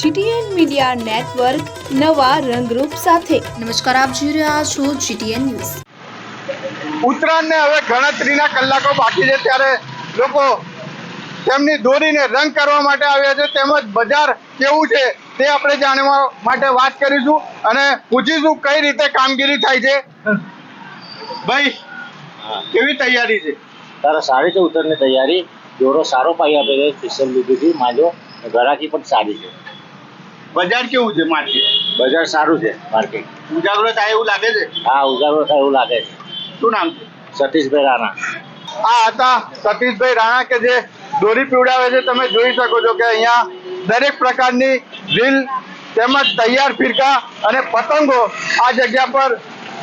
GTN media network નવા રંગરૂપ સાથે. નમસ્કાર આપ જોઈ રહ્યા છો જીટીએન ન્યૂઝ. ઉત્તરાયણને હવે ગણતરીના કલાકો બાકી છે ત્યારે લોકો તેમની દોરીને રંગ કરવા માટે આવ્યા છે. તેમજ બજાર કેવું છે તે આપણે જાણવા માટે વાત કરીશું અને પૂછીશું કઈ રીતે કામગીરી થાય છે. ભાઈ કેવી તૈયારી છે? તારા સારી છે ઉત્તરની તૈયારી. દોરો સારો પાઈ આપે છે સ્પેશિયલ લીધું માજો. ગરાકી પણ સારી છે. બજાર કેવું છે માર્કેટ બજાર સારું છે માર્કેટ ઉજાગરો થાય એવું લાગે છે? હા ઉજાગરો થાય એવું લાગે છે. શું નામ છે? સતીશભાઈ રાણા. આ હતા સતીશભાઈ રાણા કે જે દોરી પીવડાવે છે તમે જોઈ શકો છો કે અહીંયા દરેક પ્રકારની રીલ તેમજ તૈયાર ફિરકા અને પતંગો આ જગ્યા પર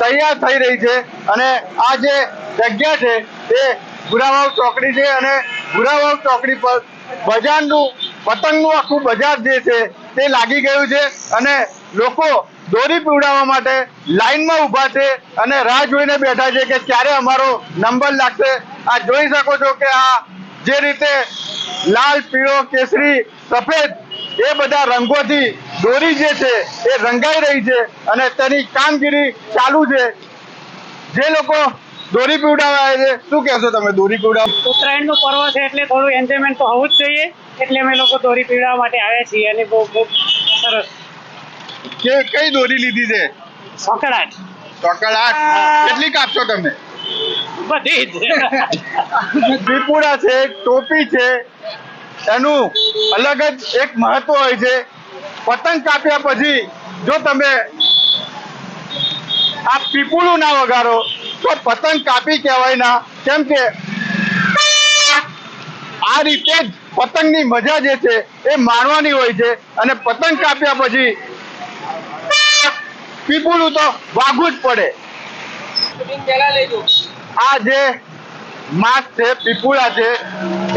તૈયાર થઈ રહી છે. અને આ જે જગ્યા છે તે ગુરાવાવ ચોકડી છે અને ગુરાવાવ ચોકડી પર બજારનું પતંગનું આખું બજાર જે છે તે લાગી ગયું છે અને લોકો દોરી પીવડાવવા માટે લાઈનમાં ઊભા છે અને રાહ જોઈને બેઠા છે કે ક્યારે અમારો નંબર લાગશે. આ જોઈ શકો છો કે આ જે રીતે લાલ, પીળો, કેસરી, સફેદ એ બધા રંગોથી દોરી જે છે એ રંગાઈ રહી છે અને તેની કામગીરી ચાલુ છે. જે લોકો દોરી પીવડાવવા આવે છે. શું કહેશો તમે દોરી પીવડાવ? ઉત્તરાયણનું પર્વ છે એટલે થોડું એન્જોયમેન્ટ તો હોવું જ જોઈએ. એટલે અમે લોકો દોરી પીવડાવવા માટે આવ્યા છીએ અને બહુ બહુ સરસ. કે કઈ દોરી લીધી છે? સકડાટ ચોકડ કેટલી કાપશો તમે? બધી જ. દીપુડા છે ટોપી છે એનું અલગ જ એક મહત્વ હોય છે. પતંગ કાપ્યા પછી જો તમે આ પીપુળું ના વગાડો તો પતંગ કાપી કહેવાય ના. કેમ કે આ રીતે જ પતંગની મજા જે છે એ માણવાની હોય છે અને પતંગ કાપ્યા પછી પીપુલું તો વાગવું જ પડે. આ જે માસ છે પીપુળા છે,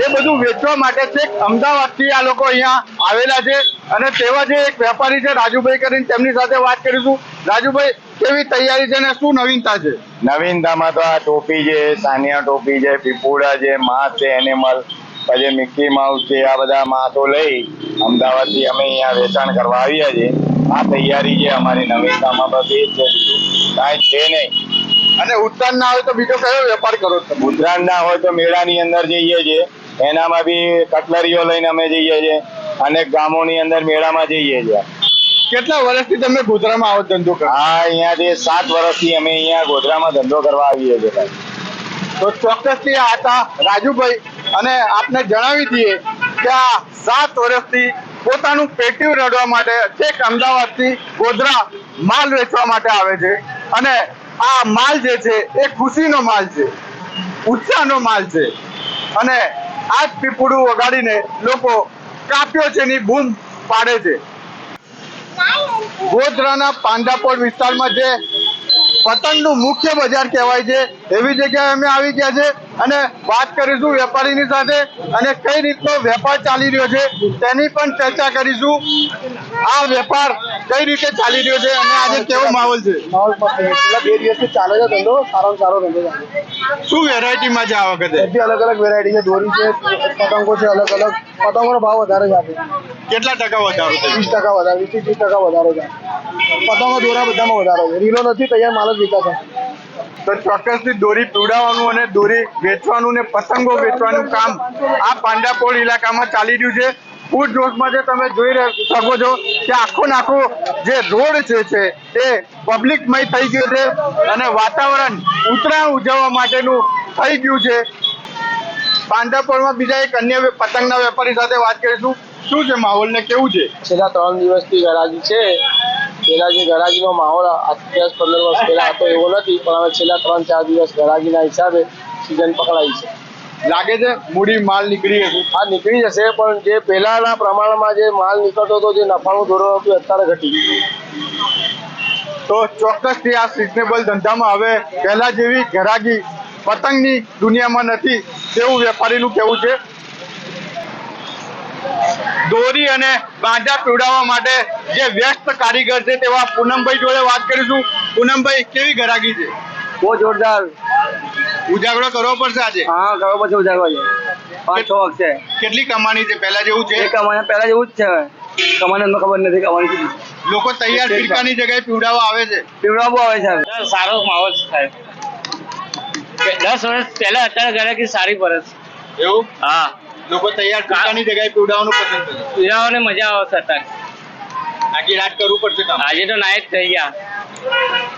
એ બધું વેચવા માટે છે. અમદાવાદથી આ લોકો અહીંયા આવેલા છે અને તેવા જે એક વેપારી છે, રાજુભાઈ કરીને તેમની સાથે વાત કરીશું. રાજુભાઈ કેવી તૈયારી છે ને શું નવીનતા છે? નવીનતામાં તો આ ટોપી છે સાનિયા ટોપી છે પીપુડા છે માસ છે એનિમલ પછી મિક્કી માઉસ છે આ બધા માસો લઈ અમદાવાદથી અમે અહીંયા વેચાણ કરવા આવ્યા છે આ તૈયારી છે અમારી નવીનતામાં બસ એ છે કાંઈ છે નહીં. અને ઉત્તરાયણ ના હોય તો બીજો કયો વેપાર કરો છો? ઉત્તરાયણ ના હોય તો મેળાની અંદર જઈએ છીએ. એનામાં બી કટલરીઓ લઈને અમે જઈએ છીએ. અનેક ગામોની અંદર મેળામાં જઈએ છીએ. કેટલા વર્ષથી તમે ગોધરામાં આવો ધંધો કરો હા અહીંયાથી સાત વર્ષથી અમે અહીંયા ગોધરામાં ધંધો કરવા આવીએ છીએ ભાઈ. તો ચોક્કસથી આ હતા રાજુભાઈ અને આપને જણાવી દઈએ કે આ સાત વર્ષથી પોતાનું પેટીવ રડવા માટે છેક અમદાવાદથી ગોધરા માલ વેચવા માટે આવે છે. અને આ માલ જે છે એ ખુશીનો માલ છે ઉત્સાહનો માલ છે. અને આ જ પીપુડું વગાડીને લોકો કાપ્યો છે ની બૂમ પાડે છે. ગોધરાના પાંડાપોળ વિસ્તારમાં જે પતંગનું મુખ્ય બજાર કહેવાય છે, એવી જગ્યાએ અમે આવી ગયા છે અને વાત કરીશું વેપારીની સાથે અને કઈ રીતનો વેપાર ચાલી રહ્યો છે તેની પણ ચર્ચા કરીશું. આ વેપાર કઈ રીતે ચાલી રહ્યો છે અને આજે કેવો માહોલ છે? બે દિવસથી ચાલે છે ધંધો સારો સારો ધંધો શું વેરાયટીમાં આ વખતે? અલગ અલગ વેરાયટી છે, દોરી છે, પતંગો છે, અલગ અલગ. પતંગોનો ભાવ વધારે છે આપણે કેટલા ટકા વધારો વીસ ટકા વધારે વીસ ત્રીસ ટકા વધારો છે. પતંગો દોરા બધામાં વધારો છે. રીલો નથી તૈયાર માલ જ વિકાસ. તો ચોક્કસથી દોરી પીવડાવવાનું અને દોરી વેચવાનું ને પતંગો વેચવાનું કામ આ પાંડાપોળ ઇલાકામાં ચાલી રહ્યું છે. ફૂડ જોશમાં જે તમે જોઈ શકો છો કે આખો નાખો જે રોડ છે છે તે પબ્લિકમય થઈ ગયો છે અને વાતાવરણ ઉત્તરાયણ ઉજવવા માટેનું થઈ ગયું છે. પાંડાપોળમાં બીજા એક અન્ય પતંગના વેપારી સાથે વાત કરીશું. શું છે માહોલ ને કેવું છે? છેલ્લા ત્રણ દિવસથી ગરાજી છે. પેલા જે ગરાજીનો માહોલ દસ પંદર વર્ષ પહેલા હતો એવો નથી પણ હવે છેલ્લા ત્રણ ચાર દિવસ ગરાજીના હિસાબે સિઝન પકડાઈ છે. લાગે છે મૂડી માલ નીકળી જશે હા નીકળી જશે પણ જે પહેલાના પ્રમાણમાં જે માલ નીકળતો હતો જે નફાનું ધોરણ હતું અત્યારે ઘટી ગયું. તો ચોક્કસથી આ સિઝનેબલ ધંધામાં હવે પહેલા જેવી ઘરાગી પતંગની દુનિયામાં નથી તેવું વેપારીનું કહેવું છે. દોરી અને બાંધા પીવડાવવા માટે જે વ્યસ્ત કારીગર છે તેવા પૂનમભાઈ જોડે વાત કરીશું. પૂનમભાઈ કેવી ઘરાગી છે? બહુ જોરદાર. ઉજાગરો કરવો પડશે આજે? હા કરવો પડશે ઉજાગરો પાંચ છ વખત. કેટલી કમાણી છે? પહેલા જેવું છે? કમાણી પહેલા જેવું જ છે કમાણી ખબર નથી કમાણી લોકો તૈયાર ફિરકાની જગ્યાએ પીવડાવવા આવે છે. પીવડાવવું આવે છે સારો માહોલ થાય દસ વર્ષ પહેલા અત્યારે ગરાકી સારી પડે એવું? હા. લોકો તૈયાર ફિરકાની જગ્યાએ પીવડાવવાનું પસંદ કરે. પીડાઓને મજા આવે સતત આખી રાત કરવું પડશે કામ. આજે તો નાઈટ થઈ ગયા.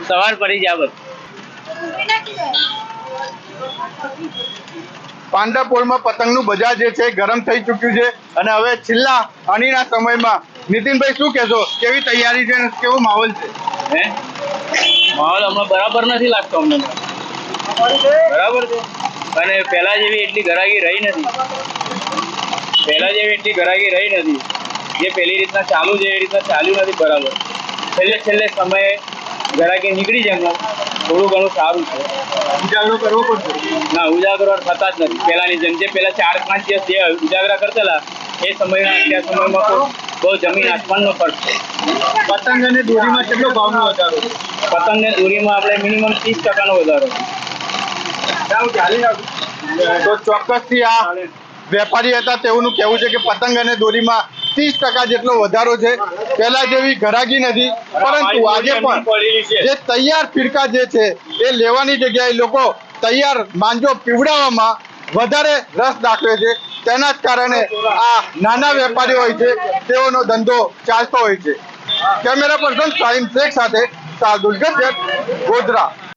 સવાર પડી ગયા બધું પાંડાપોળમાં પતંગનું બજાર જે છે ગરમ થઈ ચૂક્યું છે અને હવે છેલ્લા અણીના સમયમાં નીતિનભાઈ શું કહેશો? કેવી તૈયારી છે કેવો માહોલ છે? હે? માહોલ હમણાં બરાબર નથી લાગતો અમને. બરાબર છે. અને પહેલા જેવી એટલી ગરાગી રહી નથી. પહેલા જેવી એટલી ગરાગી રહી નથી. જે પહેલી રીતના ચાલુ છે એ રીતના ચાલ્યું નથી બરાબર. છેલ્લે છેલ્લે સમયે ગરાગી નીકળી જાય થોડું ઘણું સારું છે. ઉજાગરો કરવો પડશે ના ઉજાગરો થતા જ નથી. પહેલાની જેમ જે પહેલા ચાર પાંચ દિવસ જે ઉજાગરા કરતેલા એ સમયના અત્યાર સમયમાં બહુ જમીન આસમાનનો ફરક છે. પતંગ અને દોરીમાં કેટલો ભાવનો વધારો છે? પતંગ ને દોરીમાં આપણે મિનિમમ ત્રીસ ટકાનો વધારો તો ચોક્કસથી આ વેપારી હતા તેઓનું કહેવું છે કે પતંગ અને દોરીમાં ત્રીસ ટકા જેટલો વધારો છે. પહેલા જેવી ઘરાગી નથી પરંતુ આજે પણ જે તૈયાર ફિરકા જે છે એ લેવાની જગ્યાએ લોકો તૈયાર માંજો પીવડાવવામાં વધારે રસ દાખવે છે. તેના જ કારણે આ નાના વેપારીઓ હોય છે તેઓનો ધંધો ચાલતો હોય છે. કેમેરા પર્સન સાહિમ શેખ સાથે શાર્દુલ ગજ્જર ગોધરા.